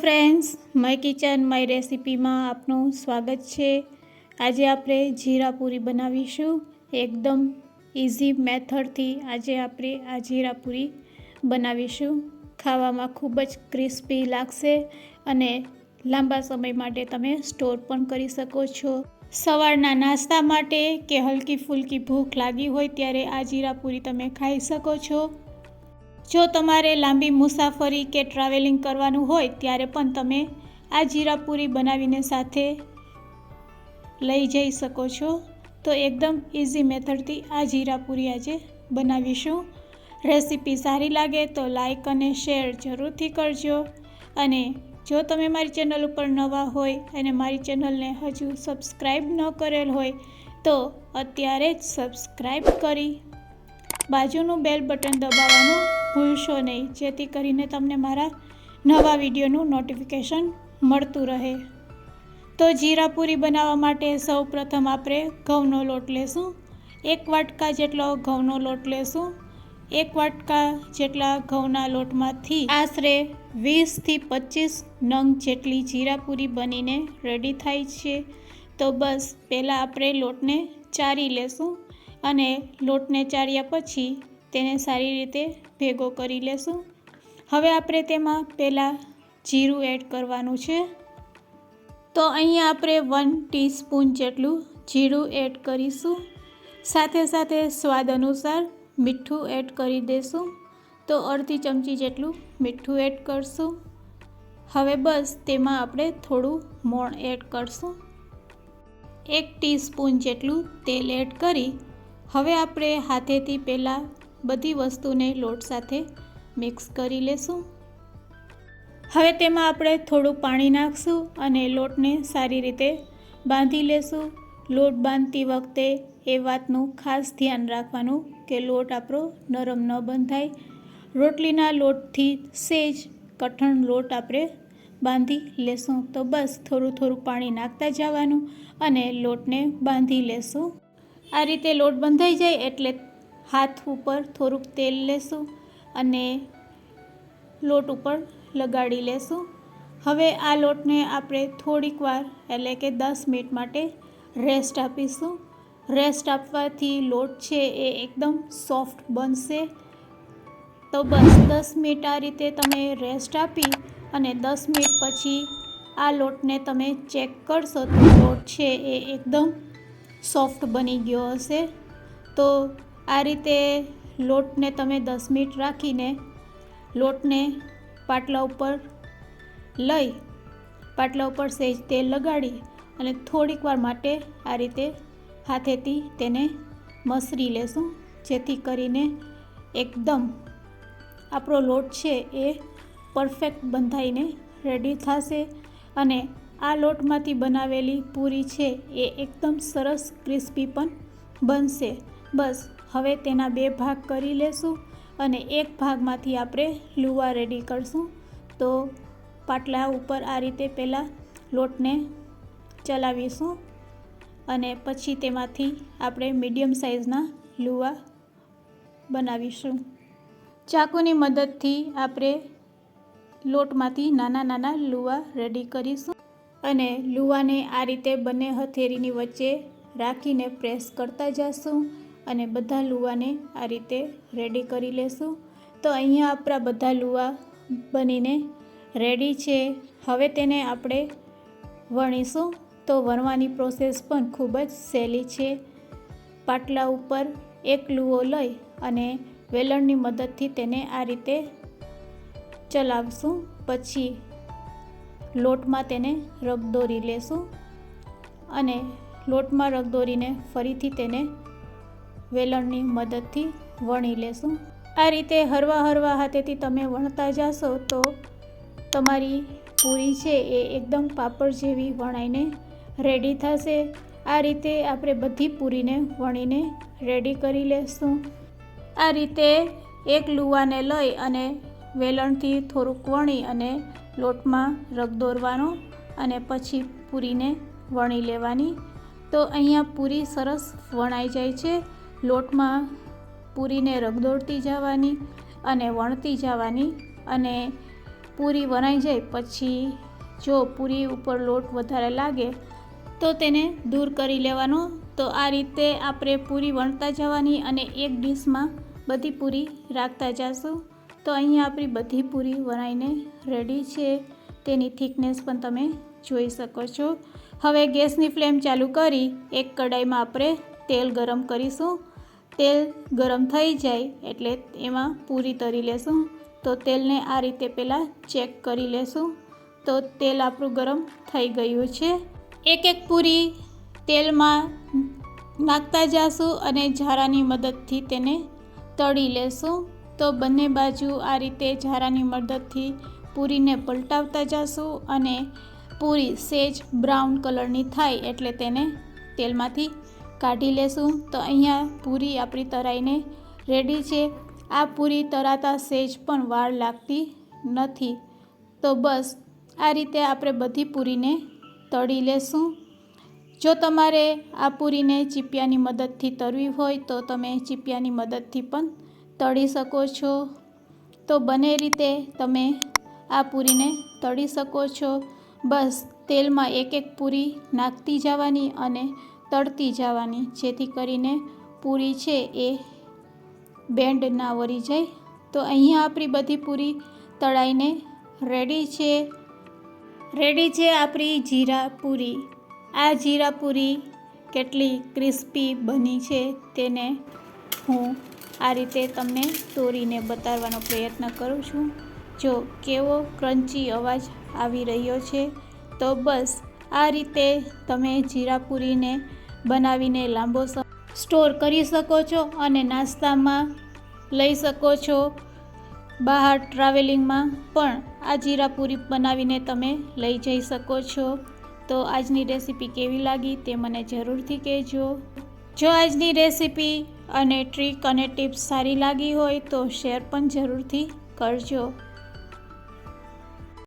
Friends my kitchen my રેસિપીમાં આપનું સ્વાગત છે. આજે આપણે જીરા પૂરી બનાવીશું. એકદમ ઇઝી મેથડથી આજે આપણે આ જીરા પૂરી બનાવીશું. ખાવામાં ખૂબ જ ક્રિસ્પી લાગશે અને લાંબા સમય માટે તમે સ્ટોર પણ કરી શકો છો. સવારના નાસ્તા માટે કે હલકી ફૂલકી ભૂખ લાગી હોય ત્યારે આ જીરા પૂરી તમે ખાઈ શકો છો. જો તમારે લાંબી મુસાફરી કે ટ્રાવેલિંગ કરવાનું હોય ત્યારે પણ તમે આ જીરાપુરી બનાવીને સાથે લઈ જઈ શકો છો. તો એકદમ ઇઝી મેથડથી આ જીરાપુરી આજે બનાવીશું. રેસીપી સારી લાગે તો લાઈક અને શેર જરૂરથી કરજો. અને જો તમે મારી ચેનલ ઉપર નવા હોય અને મારી ચેનલને હજુ સબસ્ક્રાઈબ ન કરેલ હોય તો અત્યારે જ સબસ્ક્રાઈબ કરી બાજુનું બેલ બટન દબાવવાનું ભૂલશો નહીં. જેથી કરીને તમને મારા નવા વિડીયોનું નોટિફિકેશન મળતું રહે. તો જીરાપુરી બનાવવા માટે સૌ પ્રથમ આપણે ઘઉંનો લોટ લેશું. એક વાટકા જેટલો ઘઉંનો લોટ લેશું. એક વાટકા જેટલા ઘઉંના લોટમાંથી આશરે વીસથી પચીસ નંગ જેટલી જીરાપુરી બનીને રેડી થાય છે. તો બસ, પહેલાં આપણે લોટને ચારી લેશું અને લોટને ચાર્યા પછી તેને સારી રીતે ભેગો કરી લેશું. હવે આપણે તેમાં પહેલાં જીરું એડ કરવાનું છે. તો અહીંયા આપણે વન ટીસ્પૂન જેટલું જીરું એડ કરીશું. સાથે સાથે સ્વાદ અનુસાર મીઠું એડ કરી દઈશું તો અડધી ચમચી જેટલું મીઠું એડ કરશું. હવે બસ તેમાં આપણે થોડું મોણ એડ કરશું. એક ટીસ્પૂન જેટલું તેલ એડ કરી. હવે આપણે હાથેથી પહેલાં બધી વસ્તુને લોટ સાથે મિક્સ કરી લેશું. હવે તેમાં આપણે થોડું પાણી નાખશું અને લોટને સારી રીતે બાંધી લેશું. લોટ બાંધતી વખતે એ વાતનું ખાસ ધ્યાન રાખવાનું કે લોટ આપણો નરમ ન બંધાય. રોટલીના લોટથી સેજ, કઠણ લોટ આપણે બાંધી લેશું. તો બસ થોડું થોડું પાણી નાખતા જવાનું અને લોટને બાંધી લેશું. આ રીતે લોટ બંધાઈ જાય એટલે હાથ ઉપર થોડુંક તેલ લેશું અને લોટ ઉપર લગાડી લેશું. હવે આ લોટને આપણે થોડીક વાર એટલે કે દસ મિનિટ માટે રેસ્ટ આપીશું. રેસ્ટ આપવાથી લોટ છે એ એકદમ સોફ્ટ બનશે. તો બસ દસ મિનિટ આ રીતે તમે રેસ્ટ આપી અને દસ મિનિટ પછી આ લોટને તમે ચેક કરશો તો લોટ છે એ એકદમ સોફ્ટ બની ગયો હશે. તો આ રીતે લોટને તમે દસ મિનિટ રાખીને લોટને પાટલા ઉપર લઈ પાટલા ઉપર સહેજ તેલ લગાડી અને થોડીક વાર માટે આ રીતે હાથેથી તેને મસરી લેશું. જેથી કરીને એકદમ આપણો લોટ છે એ પરફેક્ટ બંધાઈને રેડી થશે અને આ લોટમાંથી બનાવેલી પૂરી છે એ એકદમ સરસ ક્રિસ્પી પણ બનશે. બસ હવે તેના બે ભાગ કરી લેશું અને એક ભાગમાંથી આપણે લુવા રેડી કરશું. તો પાટલા ઉપર આ રીતે પહેલાં લોટને ચલાવીશું અને પછી તેમાંથી આપણે મીડિયમ સાઇઝના લુવા બનાવીશું. ચાકુની મદદથી આપણે લોટમાંથી નાના નાના લુવા રેડી કરીશું અને લુવાને આ રીતે બંને હથેળીની વચ્ચે રાખીને પ્રેસ કરતા જશું. અને બધા લુવાને આ રીતે રેડી કરી લેશું. તો અહીંયા આપણા બધા લુવા બનીને રેડી છે. હવે તેને આપણે વણીશું. તો વણવાની પ્રોસેસ પણ ખૂબ જ સહેલી છે. પાટલા ઉપર એક લુવો લઈ અને વેલણની મદદથી તેને આ રીતે ચલાવશું. પછી લોટમાં તેને રગદોરી લેશું અને લોટમાં રગદોરીને ફરીથી તેને વેલણની મદદથી વણી લેશું. આ રીતે હરવા હરવા હાથેથી તમે વણતા જાશો તો તમારી પૂરી છે એ એકદમ પાપડ જેવી વણાઈને રેડી થશે. આ રીતે આપણે બધી પૂરીને વણીને રેડી કરી લેશું. આ રીતે એક લુવાને લઈ અને વેલણથી થોડુંક વણી અને લોટમાં રગ દોરવાનો અને પછી પૂરીને વણી લેવાની. તો અહીંયા પૂરી સરસ વણાઈ જાય છે. લોટમાં પૂરીને રગદોડતી જવાની અને વણતી જવાની અને પૂરી વણાઈ જાય પછી જો પૂરી ઉપર લોટ વધારે લાગે તો તેને દૂર કરી લેવાનો. તો આ રીતે આપણે પૂરી વણતા જવાની અને એક ડીશમાં બધી પૂરી રાખતા જશું. તો અહીંયા આપણી બધી પૂરી વણાઈને રેડી છે. તેની થિકનેસ પણ તમે જોઈ શકો છો. હવે ગેસની ફ્લેમ ચાલુ કરી, એક કડાઈમાં આપણે તેલ ગરમ કરીશું. તેલ ગરમ થઈ જાય એટલે એમાં પૂરી તરી લેશું. તો તેલને આ રીતે પહેલાં ચેક કરી લેશું. તો તેલ આપણું ગરમ થઈ ગયું છે. એક એક પૂરી તેલમાં નાખતા જાશું અને ઝારાની મદદથી તેને તળી લેશું. તો બંને બાજુ આ રીતે ઝારાની મદદથી પૂરીને પલટાવતા જશું અને પૂરી સેજ બ્રાઉન કલરની થાય એટલે તેને તેલમાંથી કાઢી લેશું. તો અહીંયા પૂરી આપણી તરાઈને રેડી છે. આ પૂરી તરાતા સેજ પણ વાળ લાગતી નથી. તો બસ, આ રીતે આપણે બધી પૂરીને તળી લેશું. જો તમારે આ પૂરીને ચીપિયાની મદદથી તરવી હોય, તો તમે ચીપિયાની મદદથી પણ તળી શકો છો. તો બને રીતે તમે આ પૂરીને તળી શકો છો. બસ, તેલમાં એક એક પૂરી નાખતી જવાની અને તળતી જવાની, જેથી કરીને પૂરી છે એ બેન્ડ ના વળી જાય. તો અહીંયા આપણી બધી પૂરી તળાઈને રેડી છે. રેડી છે આપણી જીરા પૂરી. આ જીરા પૂરી કેટલી ક્રિસ્પી બની છે તેને હું આ રીતે તમને તોડીને બતાવવાનો પ્રયત્ન કરું છું. જો કેવો ક્રન્ચી અવાજ આવી રહ્યો છે, તો બસ આ રીતે તમે જીરા પૂરીને બનાવીને લાંબો સ્ટોર કરી શકો છો અને નાસ્તામાં લઈ શકો છો. બહાર ટ્રાવેલિંગમાં પણ આ જીરા પૂરી બનાવીને તમે લઈ જઈ શકો છો. તો આજની રેસીપી કેવી લાગી તે મને જરૂરથી કહેજો. જો આજની રેસીપી અને ટ્રીક અને ટિપ્સ સારી લાગી હોય તો શેર પણ જરૂરથી કરજો.